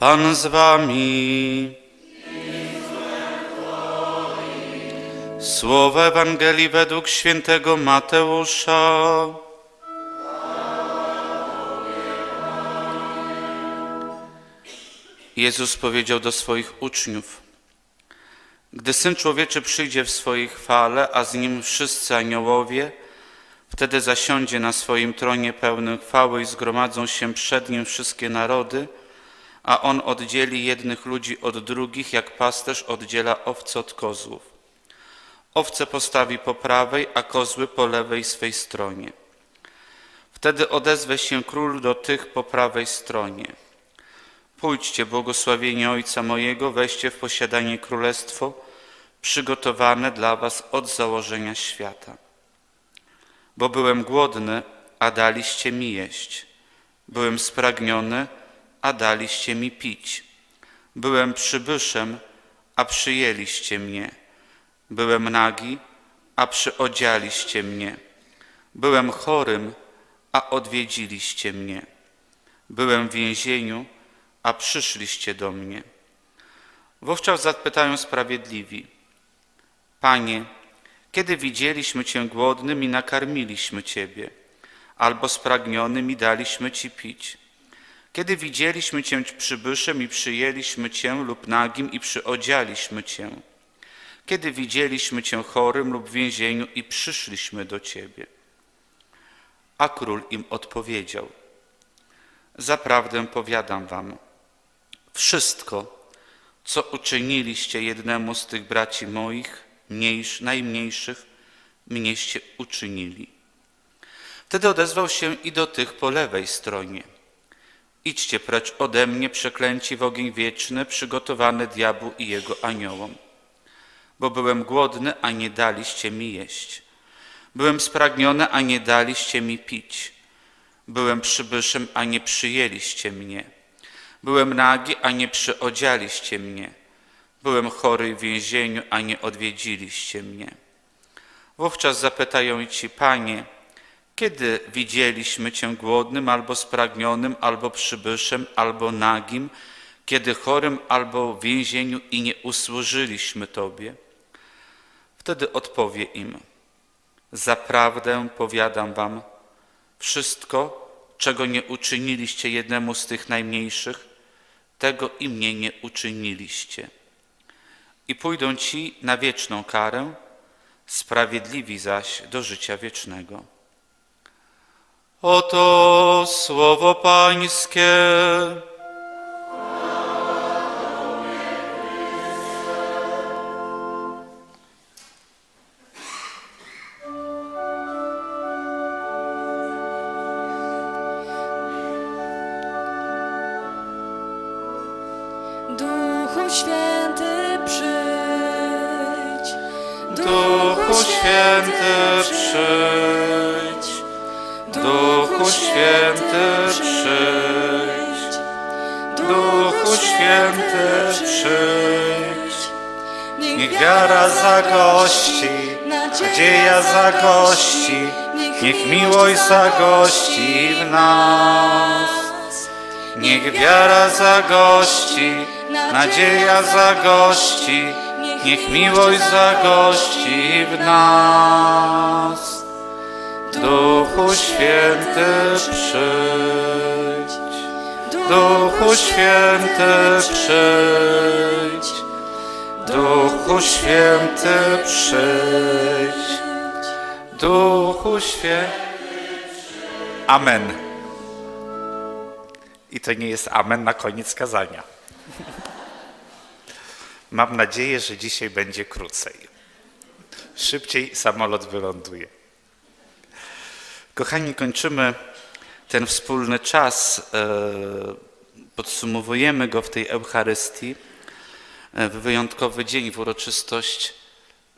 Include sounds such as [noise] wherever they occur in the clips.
Pan z wami. Słowa Ewangelii według świętego Mateusza. Jezus powiedział do swoich uczniów: Gdy syn człowieczy przyjdzie w swojej chwale, a z nim wszyscy aniołowie, wtedy zasiądzie na swoim tronie pełnym chwały i zgromadzą się przed nim wszystkie narody, a on oddzieli jednych ludzi od drugich, jak pasterz oddziela owce od kozłów. Owce postawi po prawej, a kozły po lewej swej stronie. Wtedy odezwie się król do tych po prawej stronie. Pójdźcie, błogosławieni Ojca mojego, weźcie w posiadanie królestwo przygotowane dla was od założenia świata. Bo byłem głodny, a daliście mi jeść. Byłem spragniony, a daliście mi pić. Byłem przybyszem, a przyjęliście mnie. Byłem nagi, a przyodzialiście mnie. Byłem chorym, a odwiedziliście mnie. Byłem w więzieniu, a przyszliście do mnie. Wówczas zapytają sprawiedliwi: Panie, kiedy widzieliśmy Cię głodnym i nakarmiliśmy Ciebie, albo spragnionym i daliśmy Ci pić? Kiedy widzieliśmy Cię przybyszem i przyjęliśmy Cię lub nagim i przyodzialiśmy Cię? Kiedy widzieliśmy Cię chorym lub w więzieniu i przyszliśmy do Ciebie? A król im odpowiedział: Zaprawdę powiadam wam, wszystko, co uczyniliście jednemu z tych braci moich, mniejsz, najmniejszych, mnieście uczynili. Wtedy odezwał się i do tych po lewej stronie. Idźcie precz ode mnie, przeklęci w ogień wieczny, przygotowany diabłu i jego aniołom. Bo byłem głodny, a nie daliście mi jeść. Byłem spragniony, a nie daliście mi pić. Byłem przybyszem, a nie przyjęliście mnie. Byłem nagi, a nie przyodzialiście mnie. Byłem chory w więzieniu, a nie odwiedziliście mnie. Wówczas zapytają ci, Panie, kiedy widzieliśmy Cię głodnym, albo spragnionym, albo przybyszem, albo nagim, kiedy chorym, albo w więzieniu i nie usłużyliśmy Tobie? Wtedy odpowie im, zaprawdę powiadam Wam, wszystko, czego nie uczyniliście jednemu z tych najmniejszych, tego i mnie nie uczyniliście. I pójdą ci na wieczną karę, sprawiedliwi zaś do życia wiecznego. Oto słowo Pańskie. Zagości w nas. Niech wiara zagości, nadzieja zagości, niech miłość zagości w nas. Duchu Święty przyjdź, Duchu Święty przyjdź, Duchu Święty przyjdź, Duchu Święty. Amen. I to nie jest amen na koniec kazania. Mam nadzieję, że dzisiaj będzie krócej. Szybciej samolot wyląduje. Kochani, kończymy ten wspólny czas. e, Podsumowujemy go w tej Eucharystii e, w wyjątkowy dzień, w uroczystość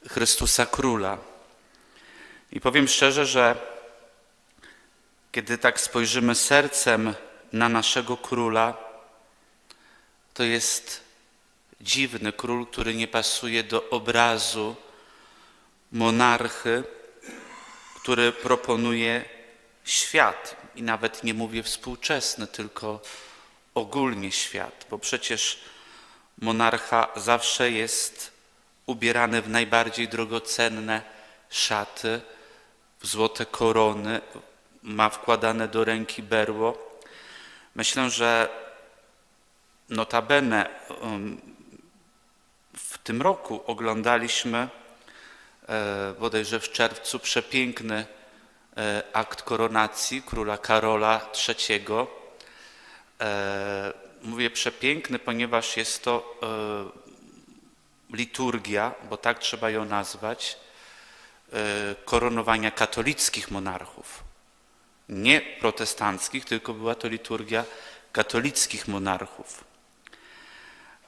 Chrystusa Króla. I powiem szczerze, że kiedy tak spojrzymy sercem na naszego króla, to jest dziwny król, który nie pasuje do obrazu monarchy, który proponuje świat. I nawet nie mówię współczesny, tylko ogólnie świat, bo przecież monarcha zawsze jest ubierany w najbardziej drogocenne szaty, w złote korony, ma wkładane do ręki berło. Myślę, że notabene um, w tym roku oglądaliśmy e, bodajże w czerwcu przepiękny e, akt koronacji króla Karola III. E, Mówię przepiękny, ponieważ jest to liturgia, bo tak trzeba ją nazwać, koronowania katolickich monarchów. Nie protestanckich, tylko była to liturgia katolickich monarchów.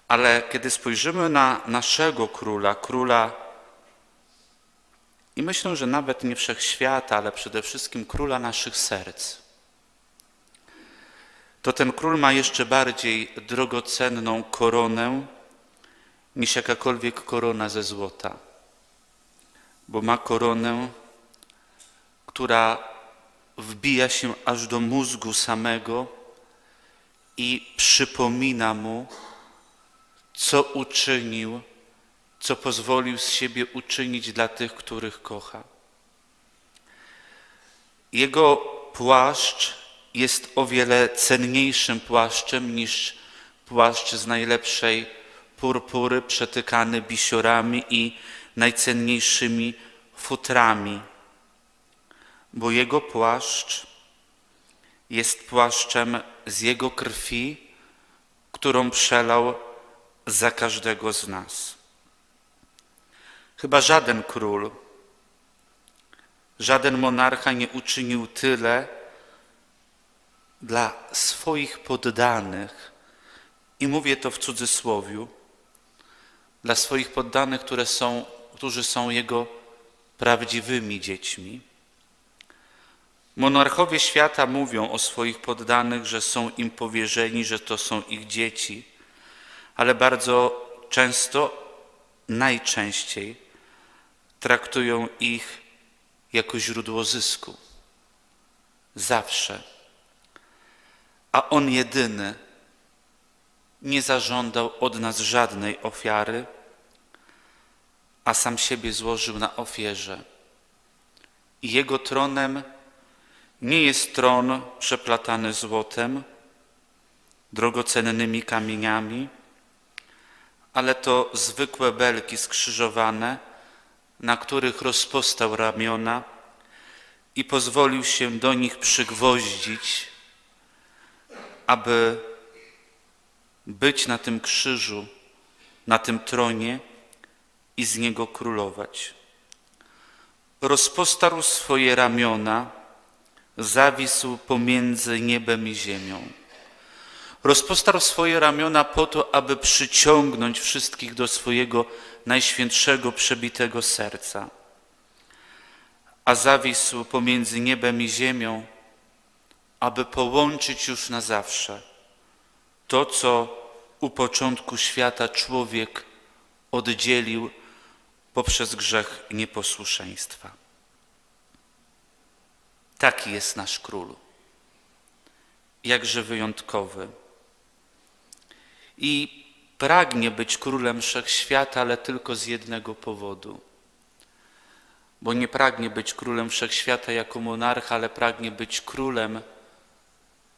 Ale kiedy spojrzymy na naszego króla, króla i myślę, że nawet nie wszechświata, ale przede wszystkim króla naszych serc, to ten król ma jeszcze bardziej drogocenną koronę niż jakakolwiek korona ze złota, bo ma koronę, która wbija się aż do mózgu samego i przypomina mu, co uczynił, co pozwolił z siebie uczynić dla tych, których kocha. Jego płaszcz jest o wiele cenniejszym płaszczem niż płaszcz z najlepszej purpury, przetykany bisiorami i najcenniejszymi futrami, bo jego płaszcz jest płaszczem z jego krwi, którą przelał za każdego z nas. Chyba żaden król, żaden monarcha nie uczynił tyle dla swoich poddanych, i mówię to w cudzysłowiu, dla swoich poddanych, które są, którzy są jego prawdziwymi dziećmi. Monarchowie świata mówią o swoich poddanych, że są im powierzeni, że to są ich dzieci, ale bardzo często, najczęściej traktują ich jako źródło zysku. Zawsze. A On jedyny nie zażądał od nas żadnej ofiary, a sam siebie złożył na ofierze. I Jego tronem nie jest tron przeplatany złotem, drogocennymi kamieniami, ale to zwykłe belki skrzyżowane, na których rozpostał ramiona i pozwolił się do nich przygwoździć, aby być na tym krzyżu, na tym tronie i z niego królować. Rozpostarł swoje ramiona, zawisł pomiędzy niebem i ziemią. Rozpostarł swoje ramiona po to, aby przyciągnąć wszystkich do swojego najświętszego, przebitego serca. A zawisł pomiędzy niebem i ziemią, aby połączyć już na zawsze to, co u początku świata człowiek oddzielił poprzez grzech nieposłuszeństwa. Taki jest nasz król, jakże wyjątkowy. I pragnie być królem wszechświata, ale tylko z jednego powodu. Bo nie pragnie być królem wszechświata jako monarcha, ale pragnie być królem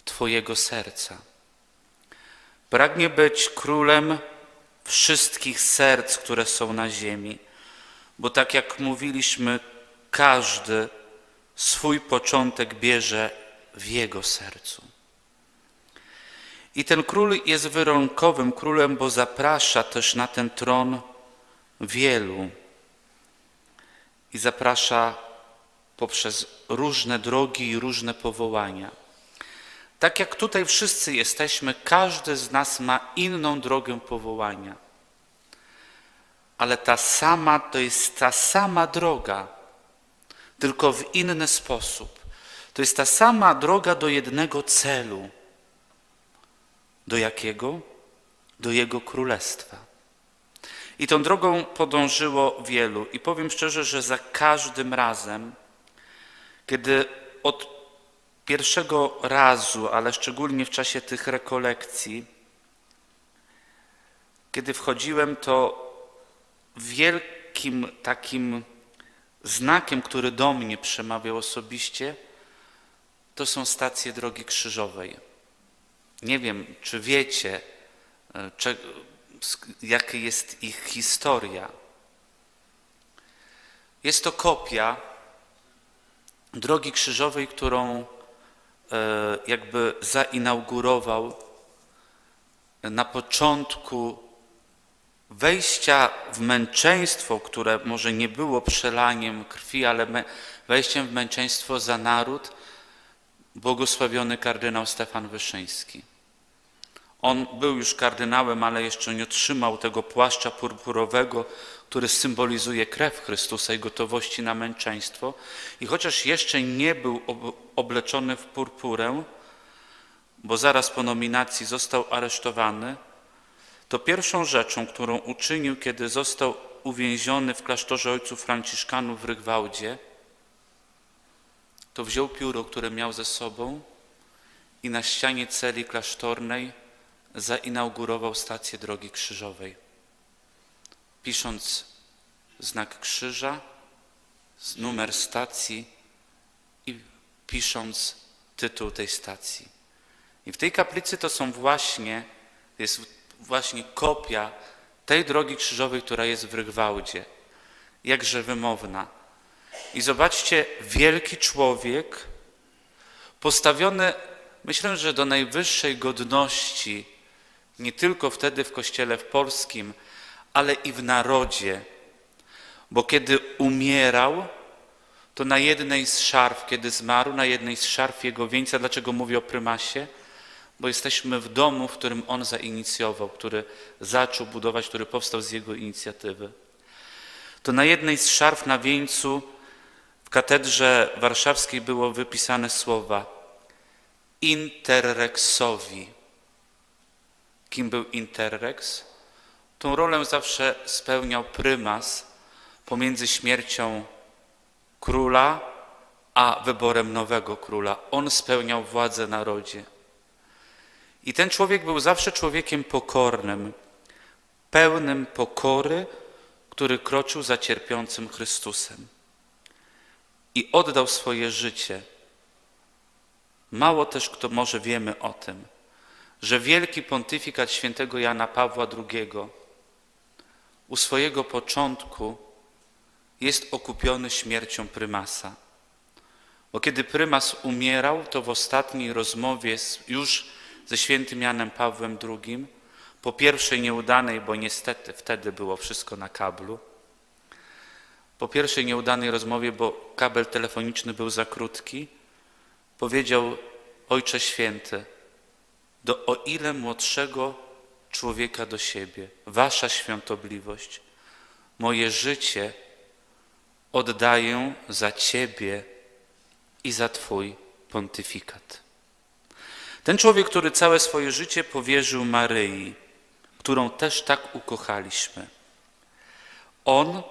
Twojego serca. Pragnie być królem wszystkich serc, które są na ziemi, bo tak jak mówiliśmy, każdy swój początek bierze w jego sercu. I ten król jest wyronkowym królem, bo zaprasza też na ten tron wielu. I zaprasza poprzez różne drogi i różne powołania. Tak jak tutaj wszyscy jesteśmy, każdy z nas ma inną drogę powołania. Ale ta sama to jest ta sama droga, tylko w inny sposób. To jest ta sama droga do jednego celu. Do jakiego? Do Jego Królestwa. I tą drogą podążyło wielu. I powiem szczerze, że za każdym razem, kiedy od pierwszego razu, ale szczególnie w czasie tych rekolekcji, kiedy wchodziłem, to wielkim takim znakiem, który do mnie przemawiał osobiście, to są stacje drogi krzyżowej. Nie wiem, czy wiecie, e, sk- jaka jest ich historia. Jest to kopia drogi krzyżowej, którą e, jakby zainaugurował na początku wejścia w męczeństwo, które może nie było przelaniem krwi, ale wejściem w męczeństwo za naród, błogosławiony kardynał Stefan Wyszyński. On był już kardynałem, ale jeszcze nie otrzymał tego płaszcza purpurowego, który symbolizuje krew Chrystusa i gotowości na męczeństwo. I chociaż jeszcze nie był ob- obleczony w purpurę, bo zaraz po nominacji został aresztowany, to pierwszą rzeczą, którą uczynił, kiedy został uwięziony w klasztorze ojców Franciszkanów w Rygwałdzie, to wziął pióro, które miał ze sobą i na ścianie celi klasztornej zainaugurował stację drogi krzyżowej. Pisząc znak krzyża, numer stacji i pisząc tytuł tej stacji. I w tej kaplicy to są właśnie, jest właśnie kopia tej drogi krzyżowej, która jest w Rygwałdzie. Jakże wymowna. I zobaczcie, wielki człowiek, postawiony, myślę, że do najwyższej godności, nie tylko wtedy w kościele w polskim, ale i w narodzie. Bo kiedy umierał, to na jednej z szarf, kiedy zmarł, na jednej z szarf jego wieńca, dlaczego mówię o prymasie? Bo jesteśmy w domu, w którym on zainicjował, który zaczął budować, który powstał z jego inicjatywy. To na jednej z szarf na wieńcu w katedrze warszawskiej było wypisane słowa interrexowi. Kim był interrex? Tą rolę zawsze spełniał prymas pomiędzy śmiercią króla a wyborem nowego króla. On spełniał władzę narodzie. I ten człowiek był zawsze człowiekiem pokornym, pełnym pokory, który kroczył za cierpiącym Chrystusem. I oddał swoje życie. Mało też kto może wiemy o tym, że wielki pontyfikat świętego Jana Pawła II u swojego początku jest okupiony śmiercią prymasa. Bo kiedy prymas umierał, to w ostatniej rozmowie już ze świętym Janem Pawłem II, po pierwszej nieudanej, bo niestety wtedy było wszystko na kablu, po pierwszej nieudanej rozmowie, bo kabel telefoniczny był za krótki, powiedział Ojcze Święty, do o ile młodszego człowieka do siebie, Wasza świątobliwość, moje życie oddaję za Ciebie i za Twój pontyfikat. Ten człowiek, który całe swoje życie powierzył Maryi, którą też tak ukochaliśmy, on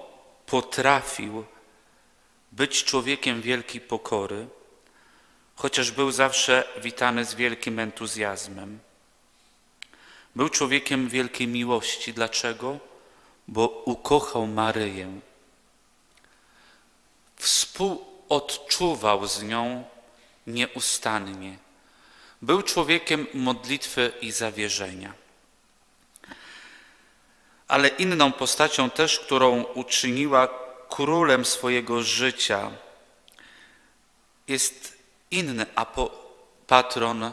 potrafił być człowiekiem wielkiej pokory, chociaż był zawsze witany z wielkim entuzjazmem. Był człowiekiem wielkiej miłości. Dlaczego? Bo ukochał Maryję. Współodczuwał z nią nieustannie. Był człowiekiem modlitwy i zawierzenia. Ale inną postacią też, którą uczyniła królem swojego życia, jest inny apo, patron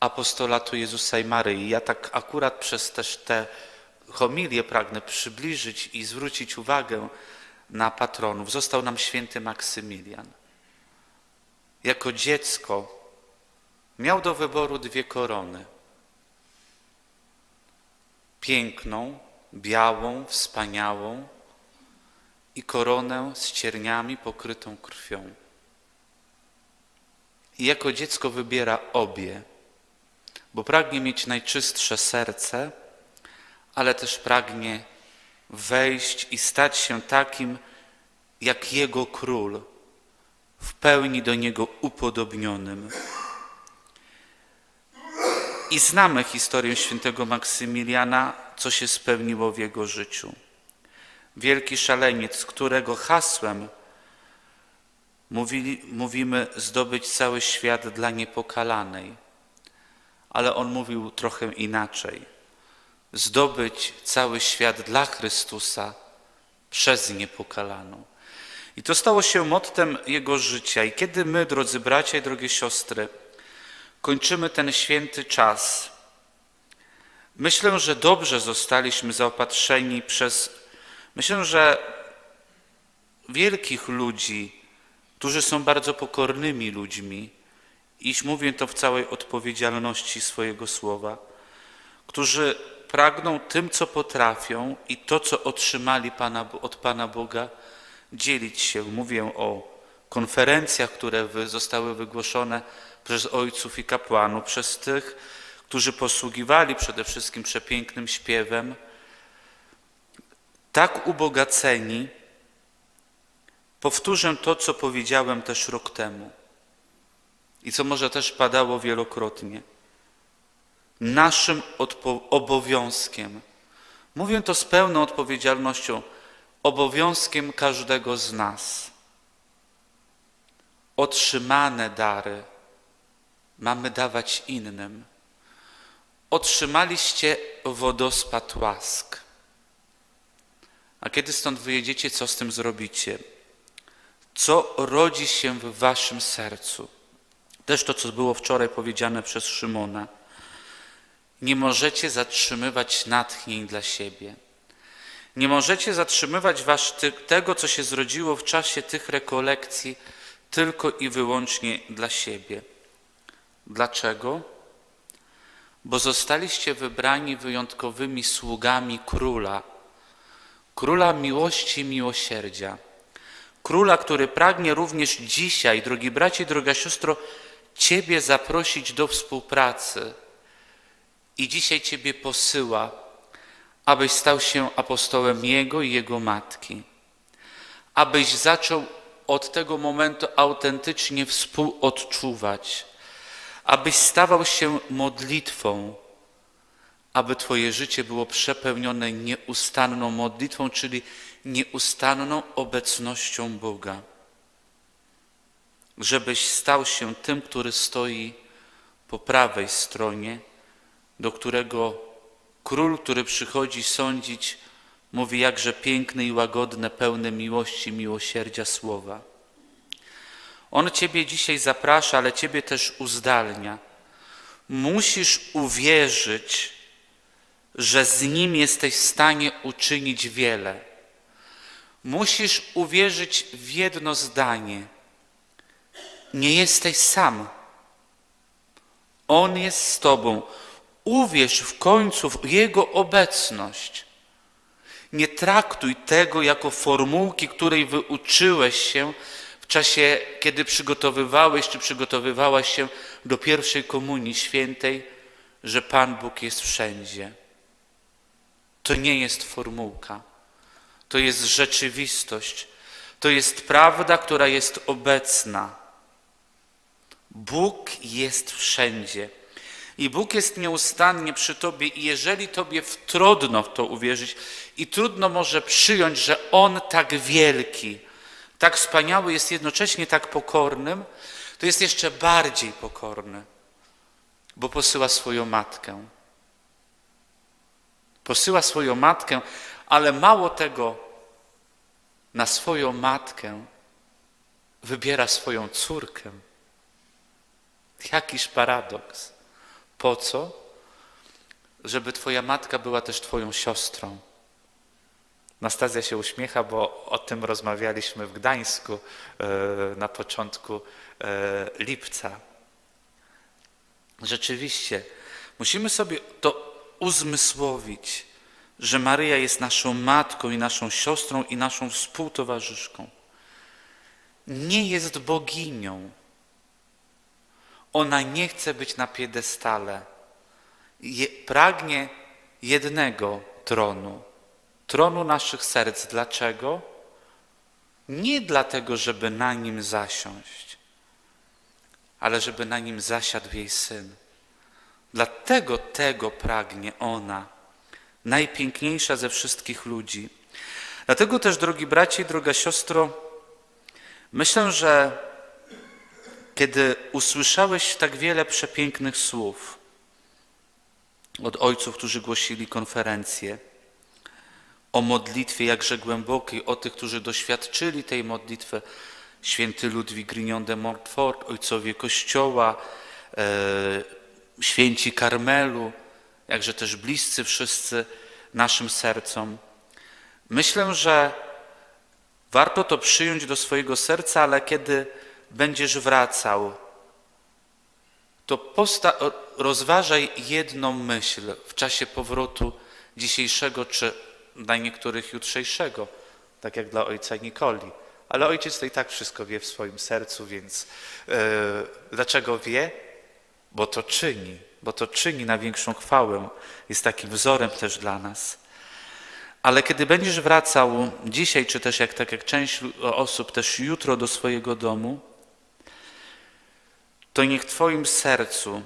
apostolatu Jezusa i Maryi. Ja tak akurat przez też te homilie pragnę przybliżyć i zwrócić uwagę na patronów. Został nam święty Maksymilian. Jako dziecko miał do wyboru dwie korony. Piękną, białą, wspaniałą i koronę z cierniami pokrytą krwią. I jako dziecko wybiera obie, bo pragnie mieć najczystsze serce, ale też pragnie wejść i stać się takim jak jego król w pełni do Niego upodobnionym. I znamy historię świętego Maksymiliana, co się spełniło w jego życiu. Wielki szaleniec, którego hasłem mówili, mówimy zdobyć cały świat dla niepokalanej. Ale on mówił trochę inaczej. Zdobyć cały świat dla Chrystusa przez niepokalaną. I to stało się mottem jego życia. I kiedy my, drodzy bracia i drogie siostry, kończymy ten święty czas, myślę, że dobrze zostaliśmy zaopatrzeni przez, myślę, że wielkich ludzi, którzy są bardzo pokornymi ludźmi, iż mówię to w całej odpowiedzialności swojego słowa, którzy pragną tym, co potrafią i to, co otrzymali Pana, od Pana Boga, dzielić się. Mówię o konferencjach, które zostały wygłoszone przez ojców i kapłanów, przez tych, którzy posługiwali przede wszystkim przepięknym śpiewem, tak ubogaceni, powtórzę to, co powiedziałem też rok temu i co może też padało wielokrotnie. Naszym obowiązkiem, mówię to z pełną odpowiedzialnością, obowiązkiem każdego z nas. Otrzymane dary mamy dawać innym. Otrzymaliście wodospad łask. A kiedy stąd wyjedziecie, co z tym zrobicie? Co rodzi się w waszym sercu? Też to, co było wczoraj powiedziane przez Szymona. Nie możecie zatrzymywać natchnień dla siebie. Nie możecie zatrzymywać wasz, ty, tego, co się zrodziło w czasie tych rekolekcji, tylko i wyłącznie dla siebie. Dlaczego? Bo zostaliście wybrani wyjątkowymi sługami króla, króla miłości i miłosierdzia. Króla, który pragnie również dzisiaj, drogi bracie, droga siostro, Ciebie zaprosić do współpracy. I dzisiaj Ciebie posyła, abyś stał się apostołem Jego i Jego matki. Abyś zaczął od tego momentu autentycznie współodczuwać. Abyś stawał się modlitwą, aby Twoje życie było przepełnione nieustanną modlitwą, czyli nieustanną obecnością Boga. Żebyś stał się tym, który stoi po prawej stronie, do którego król, który przychodzi sądzić, mówi jakże piękne i łagodne, pełne miłości, miłosierdzia słowa. On Ciebie dzisiaj zaprasza, ale Ciebie też uzdalnia. Musisz uwierzyć, że z Nim jesteś w stanie uczynić wiele. Musisz uwierzyć w jedno zdanie. Nie jesteś sam. On jest z Tobą. Uwierz w końcu w Jego obecność. Nie traktuj tego jako formułki, której wyuczyłeś się w czasie, kiedy przygotowywałeś czy przygotowywałaś się do pierwszej komunii świętej, że Pan Bóg jest wszędzie. To nie jest formułka, to jest rzeczywistość, to jest prawda, która jest obecna. Bóg jest wszędzie. I Bóg jest nieustannie przy Tobie, i jeżeli Tobie trudno w to uwierzyć, i trudno może przyjąć, że On tak wielki, tak wspaniały jest jednocześnie tak pokornym, to jest jeszcze bardziej pokorny, bo posyła swoją matkę. Posyła swoją matkę, ale mało tego, na swoją matkę wybiera swoją córkę. Jakiż paradoks. Po co? Żeby Twoja matka była też Twoją siostrą. Nastazja się uśmiecha, bo o tym rozmawialiśmy w Gdańsku e, na początku e, lipca. Rzeczywiście, musimy sobie to uzmysłowić, że Maryja jest naszą matką i naszą siostrą i naszą współtowarzyszką. Nie jest boginią. Ona nie chce być na piedestale. Je, pragnie jednego tronu, tronu naszych serc. Dlaczego? Nie dlatego, żeby na nim zasiąść, ale żeby na nim zasiadł jej syn. Dlatego tego pragnie ona, najpiękniejsza ze wszystkich ludzi. Dlatego też, drogi bracie i droga siostro, myślę, że kiedy usłyszałeś tak wiele przepięknych słów od ojców, którzy głosili konferencję, o modlitwie jakże głębokiej, o tych, którzy doświadczyli tej modlitwy, święty Ludwik Grignon de Montfort, ojcowie Kościoła, e, święci Karmelu, jakże też bliscy wszyscy naszym sercom. Myślę, że warto to przyjąć do swojego serca, ale kiedy będziesz wracał, to rozważaj jedną myśl w czasie powrotu dzisiejszego, czy dla niektórych jutrzejszego, tak jak dla ojca Nikoli. Ale ojciec to i tak wszystko wie w swoim sercu, więc e, dlaczego wie? Bo to czyni, bo to czyni na większą chwałę. Jest takim wzorem też dla nas. Ale kiedy będziesz wracał dzisiaj, czy też jak tak jak część osób też jutro do swojego domu, to niech w Twoim sercu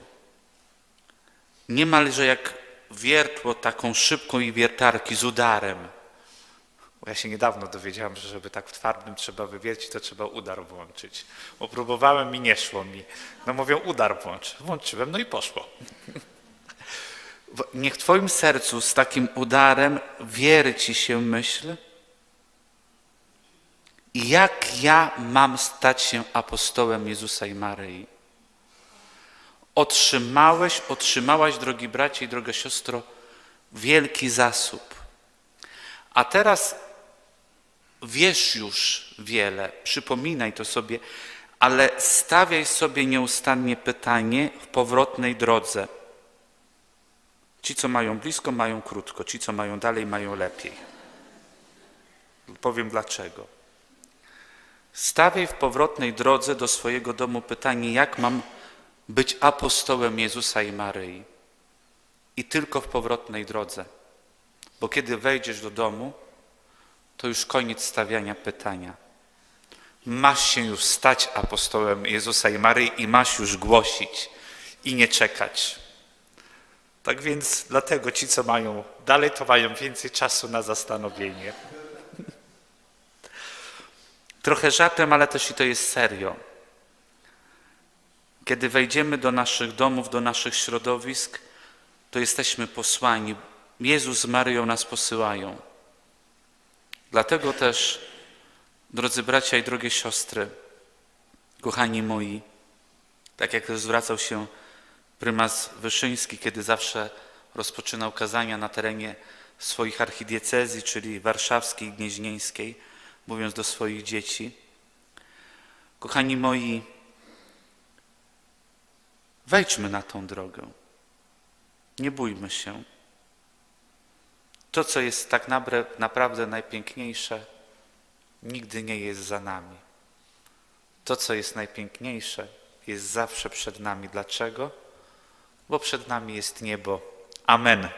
niemalże jak wiertło taką szybką i wiertarki z udarem. Bo ja się niedawno dowiedziałem, że żeby tak w twardym trzeba wywiercić, to trzeba udar włączyć. Bo próbowałem i nie szło mi. No mówią udar włącz. Włączyłem, no i poszło. [laughs] Niech w Twoim sercu z takim udarem wierci się myśl, jak ja mam stać się apostołem Jezusa i Maryi. Otrzymałeś, otrzymałaś, drogi bracie i droga siostro, wielki zasób. A teraz wiesz już wiele, przypominaj to sobie, ale stawiaj sobie nieustannie pytanie w powrotnej drodze. Ci, co mają blisko, mają krótko, ci, co mają dalej, mają lepiej. Powiem dlaczego. Stawiaj w powrotnej drodze do swojego domu pytanie, jak mam być apostołem Jezusa i Maryi. I tylko w powrotnej drodze. Bo kiedy wejdziesz do domu, to już koniec stawiania pytania. Masz się już stać apostołem Jezusa i Maryi i masz już głosić i nie czekać. Tak więc dlatego ci, co mają dalej, to mają więcej czasu na zastanowienie. [laughs] Trochę żartem, ale też i to jest serio. Kiedy wejdziemy do naszych domów, do naszych środowisk, to jesteśmy posłani. Jezus z Maryją nas posyłają. Dlatego też, drodzy bracia i drogie siostry, kochani moi, tak jak też zwracał się prymas Wyszyński, kiedy zawsze rozpoczynał kazania na terenie swoich archidiecezji, czyli warszawskiej i gnieźnieńskiej, mówiąc do swoich dzieci. Kochani moi, wejdźmy na tą drogę. Nie bójmy się. To, co jest tak naprawdę najpiękniejsze, nigdy nie jest za nami. To, co jest najpiękniejsze, jest zawsze przed nami. Dlaczego? Bo przed nami jest niebo. Amen.